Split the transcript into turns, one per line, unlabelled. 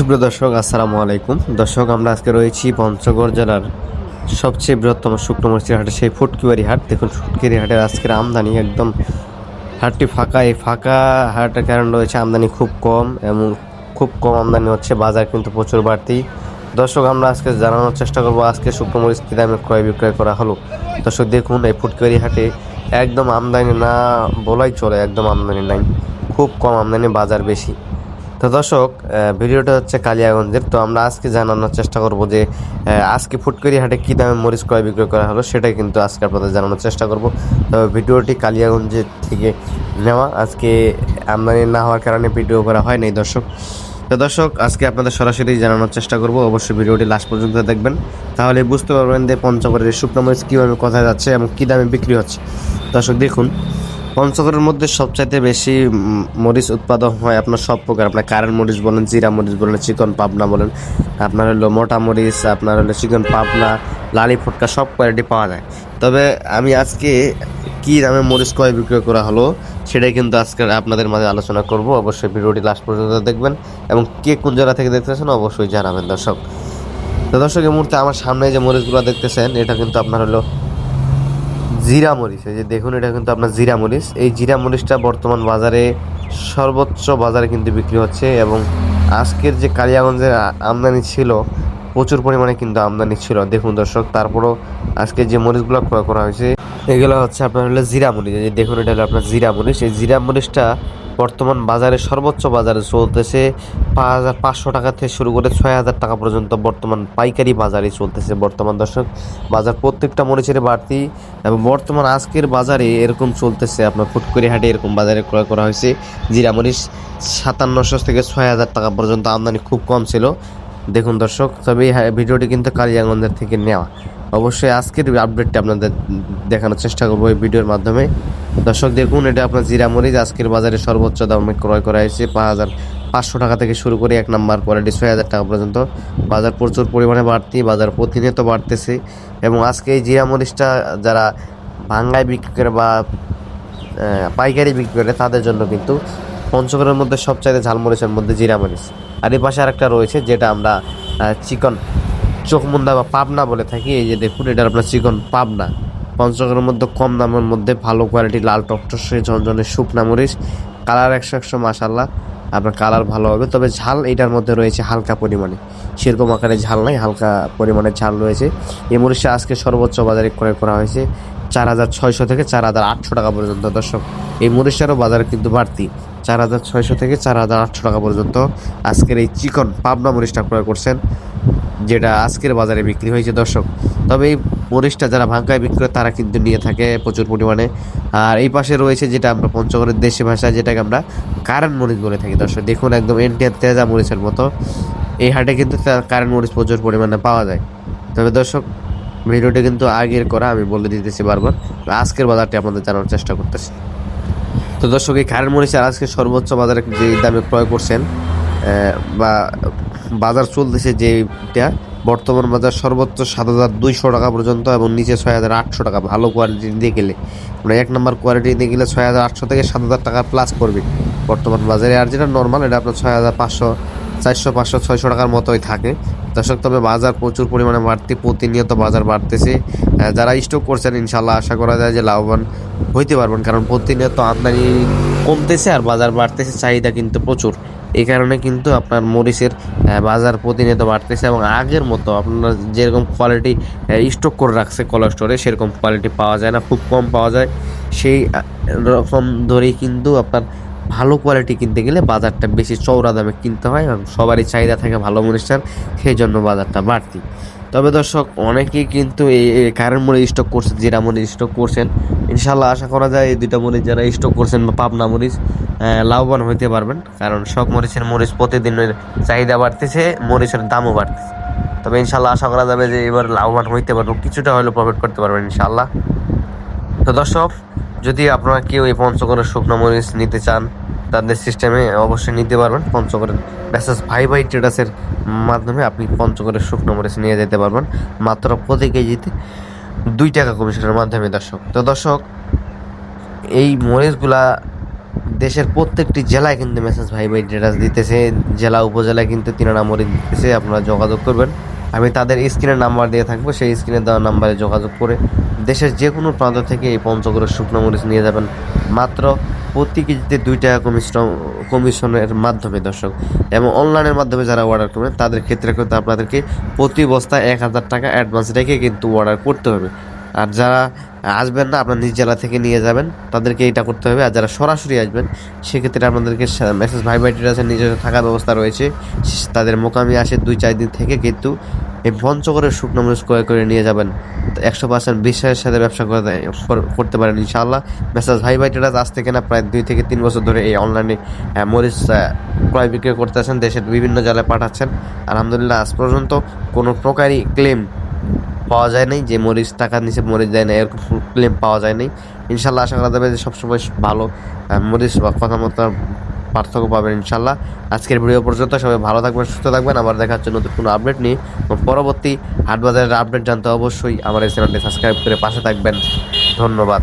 সুপ্রিয় দর্শক, আসসালামু আলাইকুম। দর্শক, আমরা আজকে রয়েছি পঞ্চগড় জেলার সবচেয়ে বৃহত্তম শুকনো মরিচের হাটে, সেই ফুটকিবাড়ি হাট। দেখুন, ফুটকিবাড়ি হাটের আজকের আমদানি একদম হাটটি ফাঁকা। এই ফাঁকা হাটের কারণ রয়েছে আমদানি খুব কম এবং খুব কম আমদানি হচ্ছে। বাজার কিন্তু প্রচুর বাড়তি। দর্শক, আমরা আজকে জানানোর চেষ্টা করব, আজকে শুকনো মরিচ কী দামে ক্রয় বিক্রয় করা হলো? দর্শক, দেখুন, এই ফুটকিবাড়ি হাটে একদম আমদানি না বলাই চলে, একদম আমদানি নাই। খুব কম আমদানি, বাজার বেশি। তো দর্শক ভিডিওটা হচ্ছে কালিয়াগঞ্জের। তো আমরা আজকে জানানোর চেষ্টা করব যে আজকে ফুটকরি হাটে কী দামে মরিচ ক্রয় বিক্রয় করা হলো, সেটাই কিন্তু আজকে আপনাদের জানানোর চেষ্টা করব। তো ভিডিওটি কালিয়াগঞ্জের থেকে নেওয়া। আজকে আমদানি না হওয়ার কারণে ভিডিও করা হয় নাই দর্শক। তো দর্শক, আজকে আপনাদের সরাসরি জানানোর চেষ্টা করব। অবশ্যই ভিডিওটি লাস্ট পর্যন্ত দেখবেন। তাহলে বুঝতে পারবেন যে পঞ্চগড়ের শুকনো মরিচ কীভাবে কোথায় যাচ্ছে এবং কী দামে বিক্রি হচ্ছে। দর্শক, দেখুন। পঞ্চগড়ের মধ্যে সবচাইতে বেশি মরিচ উৎপাদন হয় আপনার সব প্রকার। আপনার কারেন্ট মরিচ বলেন, জিরা মরিচ বলেন, চিকন পাবনা বলেন, আপনার হলো মোটা মরিচ, আপনার হলো চিকন পাবনা, লালি ফুটকা সব কোয়ালিটি পাওয়া যায়। তবে আমি আজকে কি দামে মরিচ কয় বিক্রয় করা হলো, সেটাই কিন্তু আজকে আপনাদের মাঝে আলোচনা করব। অবশ্যই ভিডিওটি লাস্ট পর্যন্ত দেখবেন এবং কে কোন জায়গা থেকে দেখতেছেন অবশ্যই জানাবেন দর্শক। তো দর্শক, এই মুহূর্তে আমার সামনে যে মরিচগুলো দেখতেছেন, এটা কিন্তু আপনার হলো জিরা মরিচ এই যে দেখুন, এটা কিন্তু আপনার জিরা মরিচ এই জিরা মরিচটা বর্তমান বাজারে সর্বোচ্চ বাজারে কিন্তু বিক্রি হচ্ছে এবং আজকের যে কালিয়াগঞ্জের আমদানি ছিল, প্রচুর পরিমাণে কিন্তু আমদানি ছিল। দেখুন দর্শক, তারপরও আজকে যে মরিচগুলো ক্রয় করা হয়েছে, এগুলো হচ্ছে আপনার হলো জিরা মরিচ দেখুন, এটা হলো আপনার জিরা মরিচ এই জিরা মরিচটা বর্তমান বাজারে সর্বোচ্চ বাজারে চলতেছে পাঁচ হাজার পাঁচশো টাকা থেকে শুরু করে ছয় হাজার টাকা পর্যন্ত বর্তমান পাইকারি বাজারে চলতেছে বর্তমান দর্শক। বাজার প্রত্যেকটা মরিচের বাড়তি এবং বর্তমান আজকের বাজারে এরকম চলতেছে। আপনার ফুটকরি হাটে এরকম বাজারে ক্রয় করা হয়েছে। জিরা মরিচ সাতান্নশো থেকে ছয় হাজার টাকা পর্যন্ত আমদানি খুব কম ছিল। দেখুন দর্শক, তবে ভিডিওটি কিন্তু কালিয়াগঞ্জের থেকে নেওয়া। অবশ্যই আজকের আপডেটটা আপনাদের দেখানোর চেষ্টা করব এই ভিডিওর মাধ্যমে। দর্শক, দেখুন, এটা আপনার জিরা মরিচ আজকের বাজারে সর্বোচ্চ দামে ক্রয় করা হয়েছে পাঁচ হাজার পাঁচশো টাকা থেকে শুরু করে এক নাম্বার কোয়ালিটি ছয় হাজার টাকা পর্যন্ত। বাজার প্রচুর পরিমাণে বাড়তি, বাজার প্রতিনিয়ত বাড়তেছে এবং আজকে এই জিরা মরিচটা যারা ভাঙ্গায় বিক্রি করে বা পাইকারি বিক্রি করে, তাদের জন্য কিন্তু পঞ্চগড়ের মধ্যে সবচাইতে ঝালমরিচের মধ্যে জিরা মরিচ আর এই পাশে আরেকটা রয়েছে, যেটা আমরা চিকন চোখমুন্দা বা পাবনা বলে থাকি, এই যে দেখুন, এটা আপনার চিকন পাবনা। পঞ্চগড়ের মধ্যে কম দামের মধ্যে ভালো কোয়ালিটি লাল টকটসে ঝনঝনে শুকনা মরিচ কালার একশো একশো মাসাল্লাহ আপনার কালার ভালো হবে, তবে ঝাল এটার মধ্যে রয়েছে হালকা পরিমাণে। সেরকম আকারে ঝাল নাই, হালকা পরিমাণে ঝাল রয়েছে। এই মরিচটা আজকে সর্বোচ্চ বাজারে ক্রয় করা হয়েছে চার হাজার ছয়শো থেকে চার হাজার আটশো টাকা পর্যন্ত। দর্শক, এই মরিচটারও বাজারে কিন্তু বাড়তি। চার হাজার ছয়শো থেকে চার হাজার আটশো টাকা পর্যন্ত আজকের এই চিকন পাবনা মরিচটা ক্রয় করছেন, যেটা আজকের বাজারে বিক্রি হয়েছে, দর্শক। তবে এই মরিচটা যারা ভাঙ্গায় বিক্রি করে তারা কিন্তু নিয়ে থাকে প্রচুর পরিমাণে। আর এই পাশে রয়েছে যেটা আমরা পঞ্চগড়ের দেশি ভাষায়, যেটাকে আমরা কারেন্ট মরিচ বলে থাকি, দর্শক। দেখুন একদম এনটিআর তেজা মরিচের মতো। এই হাটে কিন্তু কারেন্ট মরিচ প্রচুর পরিমাণে পাওয়া যায়। তবে দর্শক, ভিডিওটি কিন্তু আগের করা, আমি বলে দিতেছি বারবার। আজকের বাজারটি আপনাদের জানার চেষ্টা করতেছি। তো দর্শক, এই কারেন্ট মরিচের আজকে সর্বোচ্চ বাজারে যে দামে ক্রয় করছেন বা বাজার চলতেছে যেটা বর্তমান বাজার সর্বোচ্চ সাত হাজার দুইশো টাকা পর্যন্ত এবং নিচে ছয় হাজার আটশো টাকা। ভালো কোয়ালিটি দিয়ে গেলে মানে এক নম্বর কোয়ালিটি দিয়ে গেলে ছয় হাজার আটশো থেকে সাত হাজার টাকা প্লাস করবে বর্তমান বাজারে। আর যেটা নর্মাল এটা আপনার ছয় হাজার পাঁচশো, চারশো, পাঁচশো, ছয়শো টাকার মতোই থাকে। দর্শক, তবে বাজার প্রচুর পরিমাণে বাড়তি, প্রতিনিয়ত বাজার বাড়তেছে। যারা স্টক করছেন ইনশাল্লাহ আশা করা যায় যে লাভবান হইতে পারবেন, কারণ প্রতিনিয়ত আমদানি কমতেছে আর বাজার বাড়তেছে, চাহিদা কিন্তু প্রচুর। এই কারণে কিন্তু আপনার মরিচের বাজার প্রতিনিয়ত বাড়তেছে এবং আগের মতো আপনার যেরকম কোয়ালিটি স্টক করে রাখছে কল স্টোরে, সেরকম কোয়ালিটি পাওয়া যায় না, খুব কম পাওয়া যায়। সেই রকম ধরেই কিন্তু আপনার ভালো কোয়ালিটি কিনতে গেলে বাজারটা বেশি চওড়া দামে কিনতে হয় এবং সবারই চাহিদা থাকে ভালো মরিচটার সেই জন্য বাজারটা বাড়তি। তবে দর্শক, অনেকেই কিন্তু এই কারেন্ট মরিচ স্টক করছে জিরা মরিচ স্টক করছেন ইনশাল্লাহ আশা করা যায় এই দুইটা মরিচ যারা স্টক করছেন বা পাবনা মরিচ লাভবান হইতে পারবেন, কারণ সব মরিচের মরিচ প্রতিদিনের চাহিদা বাড়তেছে মরিচের দামও বাড়তেছে। তবে ইনশাল্লাহ আশা করা যাবে যে এবার লাভবান হইতে পারব কিছুটা হলেও প্রফিট করতে পারবেন ইনশাল্লাহ তো দর্শক, যদি আপনারা কেউ এই পঞ্চগড়ের শুকনো মরিচ নিতে চান তাদের সিস্টেমে অবশ্যই নিতে পারবেন। পঞ্চগড়ের মেসেজ ভাই ভাই ট্রেডার্সের মাধ্যমে আপনি পঞ্চগড়ের শুকনো মরিচ নিয়ে যেতে পারবেন। মাত্র প্রতি কেজিতে দুই টাকা কমিশনের মাধ্যমে, দর্শক। তো দর্শক, এই মরিচগুলা দেশের প্রত্যেকটি জেলায় কিন্তু মেসেজ ভাই ভাই ডেটাস দিতেছে। জেলা, উপজেলায় কিন্তু তিনারা মরে দিতেছে। আপনারা যোগাযোগ করবেন। আমি তাদের স্ক্রিনের নাম্বার দিয়ে থাকব, সেই স্ক্রিনে দেওয়া নাম্বারে যোগাযোগ করে দেশের যে কোনো প্রান্ত থেকে এই পঞ্চগড়ের শুকনো মরিচ নিয়ে যাবেন। মাত্র প্রতি কেজিতে দুই টাকা কমিশন, কমিশনের মাধ্যমে, দর্শক। এবং অনলাইনের মাধ্যমে যারা অর্ডার করবেন, তাদের ক্ষেত্রে কিন্তু আপনাদেরকে প্রতি বস্তায় এক হাজার টাকা অ্যাডভান্স রেখে কিন্তু অর্ডার করতে হবে। আর যারা আসবেন না, আপনার নিজ জেলা থেকে নিয়ে যাবেন। তাদেরকে এটা করতে হবে। আর যারা সরাসরি আসবেন, সেক্ষেত্রে আপনাদেরকে মেসেজ ভাই ভাই আছে নিজস্ব থাকার ব্যবস্থা রয়েছে। তাদের মোকামি আসে দুই, চার দিন থেকে কিন্তু এই পঞ্চগড়ের শুকনো মরিচ ক্রয় করে নিয়ে যাবেন। একশো পার্সেন্ট বিশ্বাসের সাথে ব্যবসা করতে করতে পারেন ইনশাআল্লাহ। মেসেজ ভাই ভাই আজ থেকে না প্রায় দুই থেকে তিন বছর ধরে এই অনলাইনে মরিচ ক্রয় বিক্রয় করতেছেন। দেশের বিভিন্ন জেলায় পাঠাচ্ছেন। আলহামদুলিল্লাহ, আজ পর্যন্ত কোনো প্রকারই ক্লেম পাওয়া যায় নাই, যে মরিচ টাকার নিচে মরিচ দেয় না এরকম ক্লেম পাওয়া যায় নাই। ইনশাল্লাহ আশা করা যাবে যে সবসময় ভালো মরিচ বা কথা মতো পার্থক্য পাবেন ইনশাল্লাহ। আজকের ভিডিও পর্যন্ত সবাই ভালো থাকবেন, সুস্থ থাকবেন। আবার দেখা হচ্ছে নতুন কোনো আপডেট নিয়ে। পরবর্তী হাটবাজারের আপডেট জানতে অবশ্যই আমার এই চ্যানেলটি সাবস্ক্রাইব করে পাশে থাকবেন। ধন্যবাদ।